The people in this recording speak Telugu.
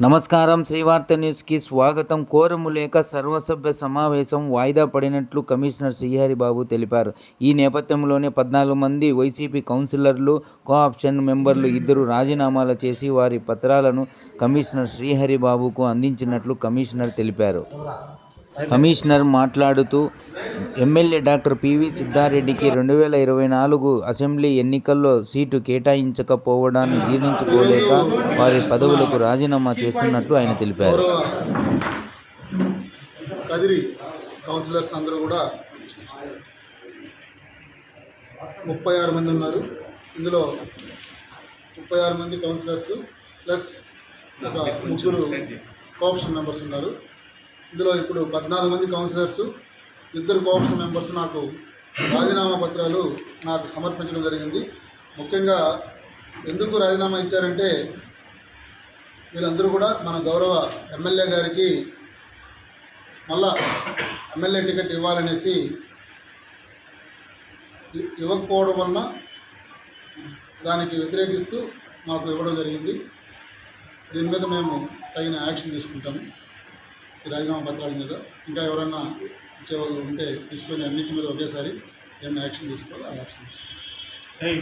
నమస్కారం. శ్రీవార్త న్యూస్కి స్వాగతం. కోరము లేక సర్వసభ్య సమావేశం వాయిదా పడినట్లు కమిషనర్ శ్రీహరి బాబు తెలిపారు. ఈ నేపథ్యంలోనే పద్నాలుగు మంది వైసీపీ కౌన్సిలర్లు కోఆప్షన్ మెంబర్లు ఇద్దరు రాజీనామాలు చేసి వారి పత్రాలను కమిషనర్ శ్రీహరి బాబుకు అందించినట్లు కమిషనర్ తెలిపారు. కమిషనర్ మాట్లాడుతూ ఎమ్మెల్యే డాక్టర్ పివి సిద్ధారెడ్డికి రెండు వేల ఇరవై నాలుగు అసెంబ్లీ ఎన్నికల్లో సీటు కేటాయించకపోవడాన్ని జీర్ణించుకోలేక వారి పదవులకు రాజీనామా చేస్తున్నట్లు ఆయన తెలిపారు. కదిరి కౌన్సిలర్స్ అందరూ కూడా ముప్పై ఆరు మంది ఉన్నారు. ఇందులో ముప్పై ఆరు మంది కౌన్సిలర్స్ ప్లస్ ముగ్గురు కోఆప్షన్ మెంబర్స్ ఉన్నారు. ఇందులో ఇప్పుడు పద్నాలుగు మంది కౌన్సిలర్స్ ఇద్దరు కోఆపరేషన్ మెంబర్స్ నాకు రాజీనామా పత్రాలు నాకు సమర్పించడం జరిగింది. ముఖ్యంగా ఎందుకు రాజీనామా ఇచ్చారంటే వీళ్ళందరూ కూడా మన గౌరవ ఎమ్మెల్యే గారికి మళ్ళా ఎమ్మెల్యే టికెట్ ఇవ్వాలనేసి ఇవ్వకపోవడం వలన దానికి వ్యతిరేకిస్తూ మాకు ఇవ్వడం జరిగింది. దీని మీద మేము తగిన యాక్షన్ తీసుకుంటాము. ఈ రాజీనామా పత్రాల మీద. ఇంకా ఎవరైనా ఇచ్చేవాళ్ళు ఉంటే తీసుకొని అన్నిటి మీద ఒకేసారి ఏం యాక్షన్ తీసుకోవాలో ఆ యాక్షన్ తీసుకోవాలి